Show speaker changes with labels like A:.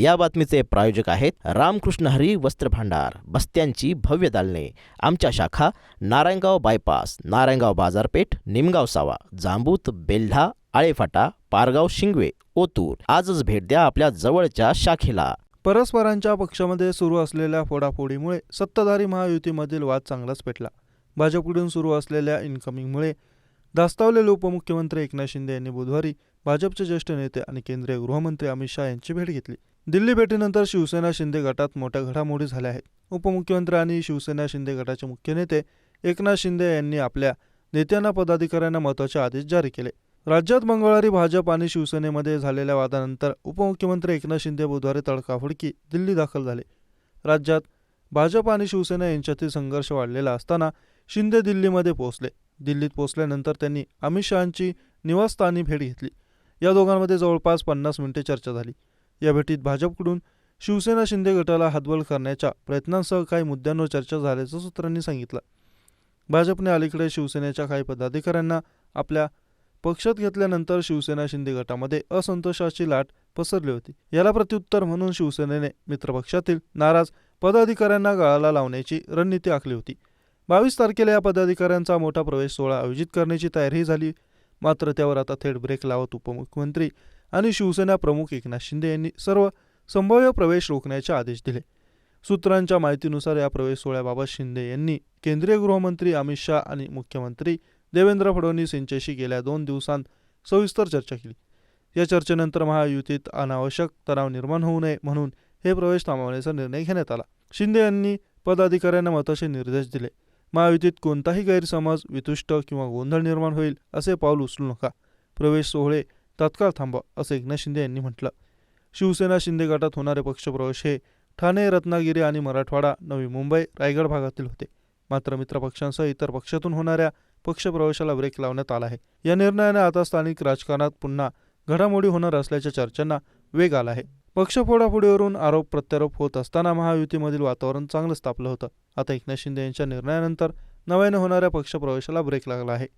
A: या बातमीचे प्रायोजक आहेत रामकृष्ण हरी वस्त्र भांडार बस्त्यांची भव्य दालने. आमच्या शाखा नारायणगाव बायपास नारायणगाव बाजारपेठ निमगाव सावा जांबूत बेल्हा आळेफाटा पारगाव शिंगवे ओतूर. आजच भेट द्या आपल्या जवळच्या शाखेला.
B: परस्परांच्या पक्षामध्ये सुरू असलेल्या फोडाफोडीमुळे सत्ताधारी महायुतीमधील वाद चांगलाच पेटला. भाजपकडून सुरू असलेल्या इन्कमिंगमुळे धास्तावलेले उपमुख्यमंत्री एकनाथ शिंदे यांनी बुधवारी भाजपचे ज्येष्ठ नेते आणि केंद्रीय गृहमंत्री अमित शहा यांची भेट घेतली. दिल्ली भेटीनंतर शिवसेना शिंदे गटात मोठ्या घडामोडी झाल्या आहेत. उपमुख्यमंत्री आणि शिवसेना शिंदे गटाचे मुख्य नेते एकनाथ शिंदे यांनी आपल्या नेत्यांना पदाधिकाऱ्यांना महत्त्वाचे आदेश जारी केले. राज्यात मंगळवारी भाजप आणि शिवसेनेमध्ये झालेल्या वादानंतर उपमुख्यमंत्री एकनाथ शिंदे बुधवारी तडकाफडकी दिल्ली दाखल झाले. राज्यात भाजप आणि शिवसेना यांच्यातील संघर्ष वाढलेला असताना शिंदे दिल्लीमध्ये पोहोचले. दिल्लीत पोहोचल्यानंतर त्यांनी अमित शहांची निवासस्थानी भेट घेतली. या दोघांमध्ये जवळपास पन्नास मिनिटे चर्चा झाली. या भेटीत भाजपकडून शिवसेना शिंदे गटाला हातबल करण्याच्या प्रयत्नांसह काही मुद्द्यांवर चर्चा झाल्याचं सूत्रांनी सांगितलं. भाजपने अलीकडे शिवसेनेच्या काही पदाधिकाऱ्यांना आपल्या पक्षात घेतल्यानंतर शिवसेना शिंदे गटामध्ये असंतोषाची लाट पसरली होती. याला प्रत्युत्तर म्हणून शिवसेनेने मित्रपक्षातील नाराज पदाधिकाऱ्यांना गळाला लावण्याची रणनीती आखली होती. बावीस तारखेला या पदाधिकाऱ्यांचा मोठा प्रवेश सोहळा आयोजित करण्याची तयारीही झाली. मात्र त्यावर आता थेट ब्रेक लावत उपमुख्यमंत्री आणि शिवसेना प्रमुख एकनाथ शिंदे यांनी सर्व संभाव्य प्रवेश रोखण्याचे आदेश दिले. सूत्रांच्या माहितीनुसार या प्रवेश सोहळ्याबाबत शिंदे यांनी केंद्रीय गृहमंत्री अमित शहा आणि मुख्यमंत्री देवेंद्र फडणवीस यांच्याशी गेल्या दोन दिवसांत सविस्तर चर्चा केली. या चर्चेनंतर महायुतीत अनावश्यक तणाव निर्माण होऊ नये म्हणून हे प्रवेश थांबवण्याचा निर्णय घेण्यात आला. शिंदे यांनी पदाधिकाऱ्यांना मताचे निर्देश दिले. महायुतीत कोणताही गैरसमज वितुष्ट किंवा गोंधळ निर्माण होईल असे पाऊल उचलू नका. प्रवेश सोहळे तात्काळ थांबवा असं एकनाथ शिंदे यांनी म्हटलं. शिवसेना शिंदे गटात होणारे पक्षप्रवेश हे ठाणे रत्नागिरी आणि मराठवाडा नवी मुंबई रायगड भागातील होते. मात्र मित्रपक्षांसह इतर पक्षातून होणाऱ्या पक्षप्रवेशाला ब्रेक लावण्यात आला आहे. या निर्णयाने आता स्थानिक राजकारणात पुन्हा घडामोडी होणार असल्याच्या चर्चांना वेग आला आहे. पक्ष फोडाफोडीवरून आरोप प्रत्यारोप होत असताना महायुतीमधील वातावरण चांगलंच तापलं होतं. आता एकनाथ शिंदे यांच्या निर्णयानंतर नव्याने होणाऱ्या पक्षप्रवेशाला ब्रेक लागला आहे.